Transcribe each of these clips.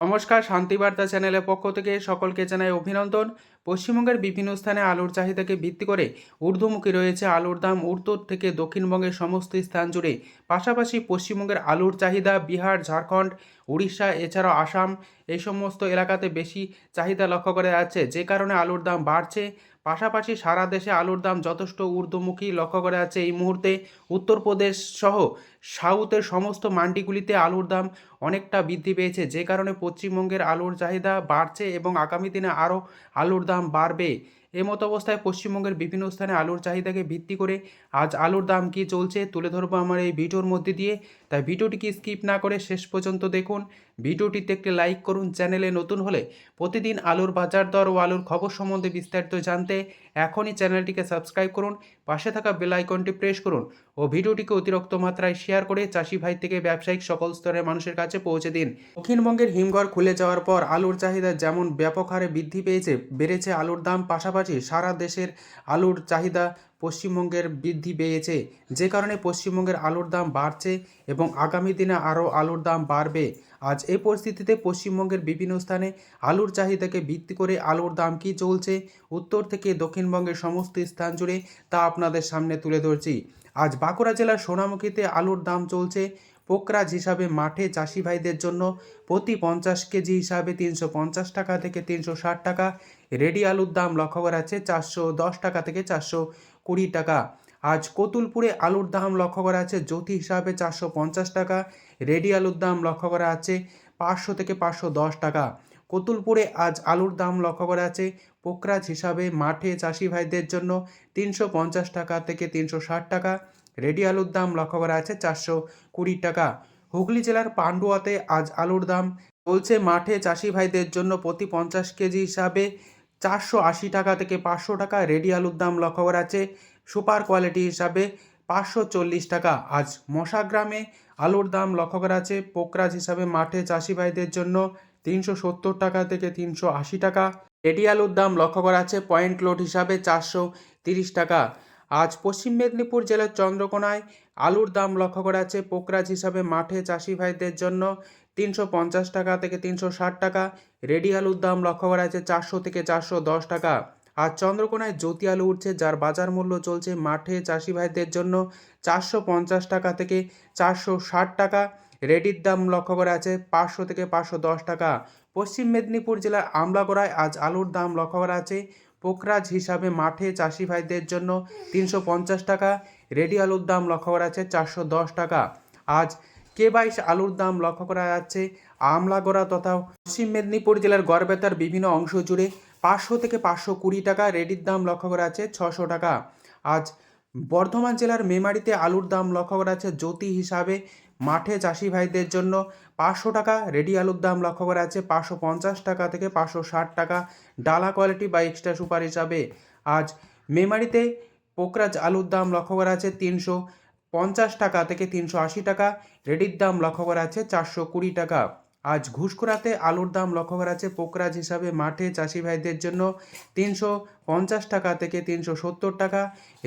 নমস্কার শান্তিবার্তা চ্যানেলের পক্ষ থেকে সকলকে জানাই অভিনন্দন। পশ্চিমবঙ্গের বিভিন্ন স্থানে আলুর চাহিদাকে ভিত্তি করে ঊর্ধ্বমুখী রয়েছে আলুর দাম। উত্তর থেকে দক্ষিণবঙ্গের সমস্ত স্থান জুড়ে পাশাপাশি পশ্চিমবঙ্গের আলুর চাহিদা বিহার, ঝাড়খণ্ড, উড়িষ্যা, এছাড়াও আসাম এই সমস্ত এলাকাতে বেশি চাহিদা লক্ষ্য করা যাচ্ছে। যে কারণে আলুর দাম বাড়ছে। পাশাপাশি সারা দেশে আলুর দাম যথেষ্ট ঊর্ধ্বমুখী লক্ষ্য করা যাচ্ছে এই মুহূর্তে। উত্তরপ্রদেশ সহ সাউথের সমস্ত মান্ডিগুলিতে আলুর দাম অনেকটা বৃদ্ধি পেয়েছে। যে কারণে পশ্চিমবঙ্গের আলুর চাহিদা বাড়ছে এবং আগামী দিনে আরও আলুর দাম বাড়বে। মতো অবস্থায় পশ্চিমবঙ্গের বিভিন্ন স্থানে আলুর চাহিদাকে ভিত্তি করে আজ আলুর দাম কি চলছে তুলে ধরবো আমার এই ভিডিওর মধ্যে দিয়ে। তাই ভিডিওটিকে স্কিপ না করে শেষ পর্যন্ত দেখুন। ভিডিওটিতে একটি লাইক করুন, চ্যানেলে নতুন হলে প্রতিদিন আলুর বাজার দর ও আলুর খবর সম্বন্ধে বিস্তারিত জানতে এখনই চ্যানেলটিকে সাবস্ক্রাইব করুন, পাশে থাকা বেল আইকনটি প্রেস করুন ও ভিডিওটিকে অতিরিক্ত মাত্রায় শেয়ার করে চাষি ভাই থেকে ব্যবসায়িক সকল স্তরের মানুষের কাছে পৌঁছে দিন। দক্ষিণবঙ্গের হিমঘর খুলে যাওয়ার পর আলুর চাহিদা যেমন ব্যাপক হারে বৃদ্ধি পেয়েছে, বেড়েছে আলুর দাম পাশাপাশি সারা দেশের আলুর চাহিদা পশ্চিমবঙ্গের বৃদ্ধি পেয়েছে। যে কারণে পশ্চিমবঙ্গের আলুর দাম বাড়ছে এবং আগামী দিনে আরও আলুর দাম বাড়বে। আজ এই পরিস্থিতিতে পশ্চিমবঙ্গের বিভিন্ন স্থানে আলুর চাহিদাকে ভিত্তি করে আলুর দাম কী চলছে, উত্তর থেকে দক্ষিণবঙ্গের সমস্ত স্থান জুড়ে তা আপনাদের সামনে তুলে ধরছি। আজ বাঁকুড়া জেলার সোনামুখীতে আলুর দাম চলছে পোকরাজ হিসাবে মাঠে চাষি ভাইদের জন্য প্রতি পঞ্চাশ কেজি হিসাবে তিনশো পঞ্চাশ টাকা থেকে তিনশো ষাট টাকা। রেডি আলুর দাম লক্ষ্য করা যাচ্ছে চারশো দশ টাকা থেকে চারশো কুড়ি টাকা। আজ কতুলপুরে আলুর দাম লক্ষ্য করা আছে, জ্যোতি হিসাবে চারশো পঞ্চাশ টাকা, রেডি আলুর দাম লক্ষ্য করা আছে পাঁচশো থেকে পাঁচশো দশ টাকা। কতুলপুরে আজ আলুর দাম লক্ষ্য করা আছে পোকরাজ হিসাবে মাঠে চাষি ভাইদের জন্য তিনশো পঞ্চাশ টাকা থেকে তিনশো ষাট টাকা, রেডি আলুর দাম লক্ষ্য করা আছে চারশো কুড়ি টাকা। হুগলি জেলার পান্ডুয়াতে আজ আলুর দাম চলছে মাঠে চাষি ভাইদের জন্য প্রতি পঞ্চাশ কেজি হিসাবে চারশো আশি টাকা থেকে পাঁচশো টাকা রেডি আলুর দাম লক্ষ্য করা আছে সুপার কোয়ালিটি হিসাবে পাঁচশো চল্লিশ টাকা। আজ মশাগ্রামে আলুর দাম লক্ষ্য করা আছে পোকরাজ হিসাবে মাঠে চাষি ভাইদের জন্য তিনশো সত্তর টাকা থেকে তিনশো আশি টাকা। রেডি আলুর দাম লক্ষ্য করা আছে পয়েন্ট লোড হিসাবে চারশো তিরিশ টাকা। আজ পশ্চিম মেদিনীপুর জেলার চন্দ্রকোনায় আলুর দাম লক্ষ্য করা আছে পোকরাজ হিসাবে মাঠে চাষি ভাইদের জন্য তিনশো পঞ্চাশ টাকা থেকে তিনশো ষাট টাকা। রেডি আলুর দাম লক্ষ্য করা আছে চারশো থেকে চারশো দশ টাকা। আর চন্দ্রকোনায় জ্যোতি আলু উঠছে, যার বাজার মূল্য চলছে মাঠে চাষি ভাইদের জন্য চারশো পঞ্চাশ টাকা থেকে চারশো ষাট টাকা। রেডির দাম লক্ষ্য করা আছে পাঁচশো থেকে পাঁচশো দশ টাকা। পশ্চিম মেদিনীপুর জেলার আমলাগড়ায় আজ আলুর দাম লক্ষ্য করা আছে পোকরাজ হিসাবে মাঠে চাষি ভাইদের জন্য তিনশো পঞ্চাশ টাকা। রেডি আলুর দাম লক্ষ্য করা আছে চারশো দশ টাকা। আজ কে বাইশ আলুর দাম লক্ষ্য করা যাচ্ছে। আমলাগড়া তথা পশ্চিম মেদিনীপুর জেলার গড়বেতার বিভিন্ন অংশ জুড়ে পাঁচশো থেকে পাঁচশো কুড়ি টাকা রেডির দাম লক্ষ্য করা আছে ছশো টাকা। আজ বর্ধমান জেলার মেমারিতে আলুর দাম লক্ষ্য করা আছে জ্যোতি হিসাবে। মাঠে চাষি ভাইদের জন্য পাঁচশো টাকা, রেডি আলুর দাম লক্ষ্য করা আছে পাঁচশো পঞ্চাশ টাকা থেকে পাঁচশো ষাট টাকা, ডালা কোয়ালিটি বা এক্সট্রা সুপার হিসাবে। আজ মেমারিতে পোকরাজ আলুর দাম লক্ষ্য করা আছে তিনশো পঞ্চাশ টাকা থেকে তিনশো আশি টাকা। রেডির দাম লক্ষ্য করা আছে চারশো কুড়ি টাকা। আজ ঘুষখোরাতে আলুর দাম লক্ষ্য করা আছে পোকরাজ হিসাবে মাঠে চাষি ভাইদের জন্য তিনশো পঞ্চাশ টাকা থেকে তিনশো সত্তর টাকা।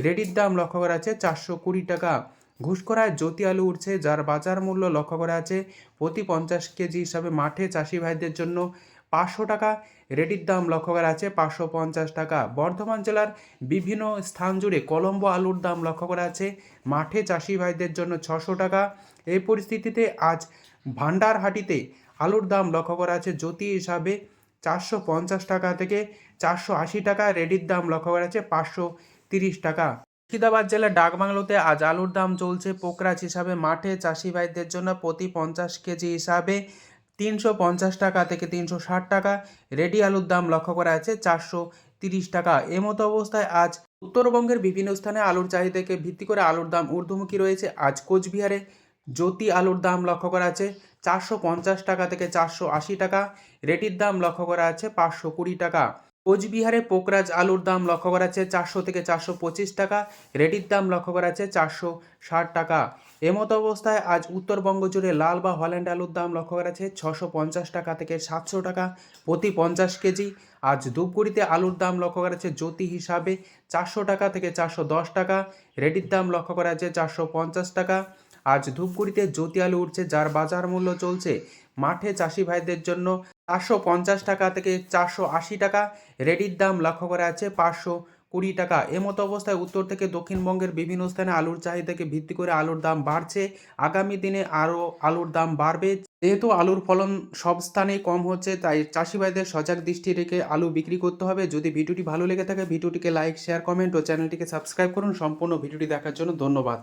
রেডির দাম লক্ষ্য করা আছে চারশো কুড়ি টাকা। ঘুষখোরায় জ্যোতি আলু উঠছে, যার বাজার মূল্য লক্ষ্য করা আছে প্রতি পঞ্চাশ কেজি হিসাবে মাঠে চাষি ভাইদের জন্য পাঁচশো টাকা। রেডির দাম লক্ষ্য করা আছে পাঁচশো পঞ্চাশ টাকা। বর্ধমান জেলার বিভিন্ন স্থান জুড়ে কলম্বো আলুর দাম লক্ষ্য করা আছে। মাঠে চাষি ভাইদের জন্য ছশো টাকা। এই পরিস্থিতিতে আজ ভান্ডারহাটিতে আলুর দাম লক্ষ্য করা আছে জ্যোতি হিসাবে চারশো পঞ্চাশ টাকা থেকে চারশো আশি টাকা। রেডির দাম লক্ষ্য করা আছে পাঁচশো তিরিশ টাকা। মুর্শিদাবাদ জেলার ডাকবাংলোতে আজ আলুর দাম চলছে পোকরাজ হিসাবে। মাঠে চাষি ভাইদের জন্য প্রতি পঞ্চাশ কেজি হিসাবে তিনশো পঞ্চাশ টাকা থেকে তিনশো ষাট টাকা। রেডি আলুর দাম লক্ষ্য করা আছে চারশো তিরিশ টাকা। এমতো অবস্থায় আজ উত্তরবঙ্গের বিভিন্ন স্থানে আলুর চাহিদাকে ভিত্তি করে আলুর দাম ঊর্ধ্বমুখী রয়েছে। আজ কোচবিহারে জ্যোতি আলুর দাম লক্ষ্য করা আছে চারশো পঞ্চাশ টাকা থেকে চারশো আশি টাকা। রেটির দাম লক্ষ্য করা আছে পাঁচশো কুড়ি টাকা। কোচবিহারে পোকরাজ আলুর দাম লক্ষ্য করা আছে চারশো থেকে চারশো পঁচিশ টাকা, রেডির দাম লক্ষ্য করা আছে চারশো ষাট টাকা। এমতো অবস্থায় আজ উত্তরবঙ্গ জুড়ে লাল বা হল্যান্ড আলুর দাম লক্ষ্য করা আছে ছশো পঞ্চাশ টাকা থেকে সাতশো টাকা প্রতি পঞ্চাশ কেজি। আজ ধূপগুড়িতে আলুর দাম লক্ষ্য করা আছে জ্যোতি হিসাবে চারশো টাকা থেকে চারশো দশ টাকা, রেডির দাম লক্ষ্য করা আছে চারশো পঞ্চাশ টাকা। আজ ধূপগুড়িতে জ্যোতি আলু উঠছে, যার বাজার মূল্য চলছে। মাঠে চাষি ভাইদের জন্য চারশো পঞ্চাশ টাকা থেকে চারশো আশি টাকা। রেডির দাম লক্ষ্য করা আছে পাঁচশো কুড়ি টাকা। এমতো অবস্থায় উত্তর থেকে দক্ষিণবঙ্গের বিভিন্ন স্থানে আলুর চাহিদাকে ভিত্তি করে আলুর দাম বাড়ছে। আগামী দিনে আরও আলুর দাম বাড়বে। যেহেতু আলুর ফলন সব স্থানেই কম হচ্ছে, তাই চাষি ভাইদের সজাগ দৃষ্টি রেখে আলু বিক্রি করতে হবে। যদি ভিডিওটি ভালো লেগে থাকে, ভিডিওটিকে লাইক, শেয়ার, কমেন্ট ও চ্যানেলটিকে সাবস্ক্রাইব করুন। সম্পূর্ণ ভিডিওটি দেখার জন্য ধন্যবাদ।